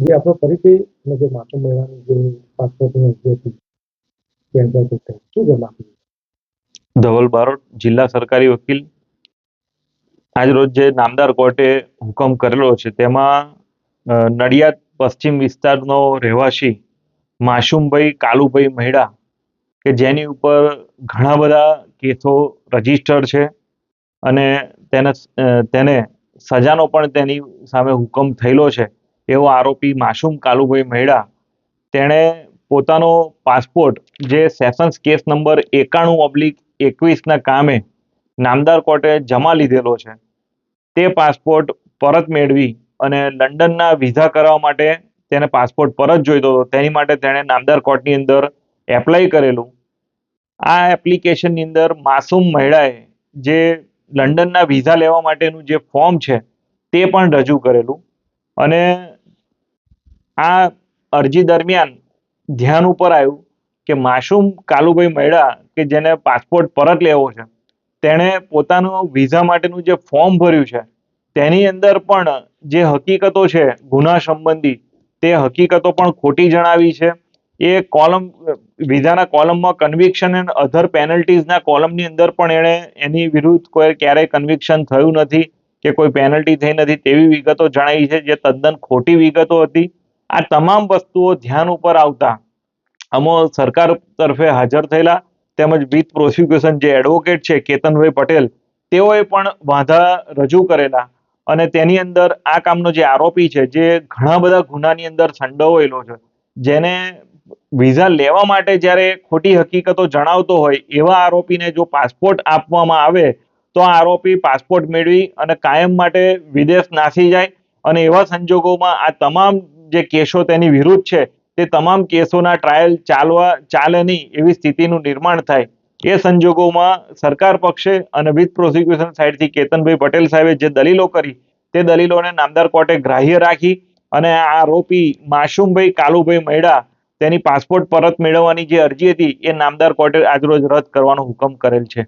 જે આપણો પરિચય અને જે માસૂમ મહિલાની જે પાસપોર્ટની શું જવાબ ધવલ બારોટ, જિલ્લા સરકારી વકીલ. આજરોજ જે નામદાર કોર્ટે હુકમ કરેલો છે, તેમાં નડિયાદ પશ્ચિમ વિસ્તારનો રહેવાસી માસુમભાઈ કાલુભાઈ મહેડા, કે જેની ઉપર ઘણા બધા કેસો રજિસ્ટર છે અને તેને તેને સજાનો પણ તેની સામે હુકમ થયેલો છે. એવો આરોપી માસુમ કાલુભાઈ મહેડા તેણે પોતાનો પાસપોર્ટ, જે સેશન્સ કેસ નંબર એકાણું ઓબ્લિક એકવીસના કામે નામદાર કોર્ટે જમા લીધેલો છે. તે પાસપોર્ટ પરત મેળવી અને લંડનના વિઝા કરાવવા માટે તેને પાસપોર્ટ પરત જોઈતો હતો. તેની માટે તેણે નામદાર કોર્ટની અંદર એપ્લાય કરેલું. આ એપ્લિકેશનની અંદર માસૂમ મહિલાએ જે લંડનના વિઝા લેવા માટેનું જે ફોર્મ છે, તે પણ રજૂ કરેલું. અને આ અરજી દરમિયાન ધ્યાન ઉપર આવ્યું કે માસુમ કાલુભાઈ મહેડા કે જેને પાસપોર્ટ પરત લેવો છે, તેણે પોતાનું વિઝા માટેનું જે ફોર્મ ભર્યું છે, તેની અંદર પણ જે હકીકતો છે ગુના સંબંધી, તે હકીકતો પણ ખોટી જણાવી છે. એ કોલમ વિઝાના કોલમમાં કન્વિક્શન એન્ડ અધર પેનલ્ટીઝના કોલમની અંદર પણ એણે એની વિરુદ્ધ કોઈ ક્યારેય કન્વિક્શન થયું નથી કે કોઈ પેનલ્ટી થઈ નથી તેવી વિગતો જણાવી છે, જે તદ્દન ખોટી વિગતો હતી. આ તમામ વસ્તુઓ ધ્યાન ઉપર આવતા અમો સરકાર તરફે હાજર થયેલા તેમજ વિથ પ્રોસિક્યુશન જે એડવોકેટ છે કેતનભાઈ પટેલ, તેઓએ પણ વાંધા રજૂ કરેલા અને તેની અંદર આ કામનો જે આરોપી છે જે ઘણા બધા ગુનાની અંદર સંડોવાયેલો છે, જેને વિઝા લેવા માટે જ્યારે ખોટી હકીકતો જણાવતો હોય એવા આરોપીને જો પાસપોર્ટ આપવામાં આવે, તો આ આરોપી પાસપોર્ટ મેળવી અને કાયમ માટે વિદેશ નાસી જાય અને એવા સંજોગોમાં આ તમામ જે કેસો તેની વિરુદ્ધ છે, તે તમામ કેસોના ટ્રાયલ ચાલવા ચાલે નહીં એવી સ્થિતિનું નિર્માણ થાય. એ સંજોગોમાં સરકાર પક્ષે અને વિથ પ્રોસિક્યુશન સાઇડથી કેતનભાઈ પટેલ સાહેબે જે દલીલો કરી, તે દલીલોને નામદાર કોર્ટે ગ્રાહ્ય રાખી અને આ આરોપી માસુમભાઈ કાલુભાઈ મૈડા તેની પાસપોર્ટ પરત મેળવવાની જે અરજી હતી, એ નામદાર કોર્ટે આજરોજ રદ કરવાનો હુકમ કરેલ છે.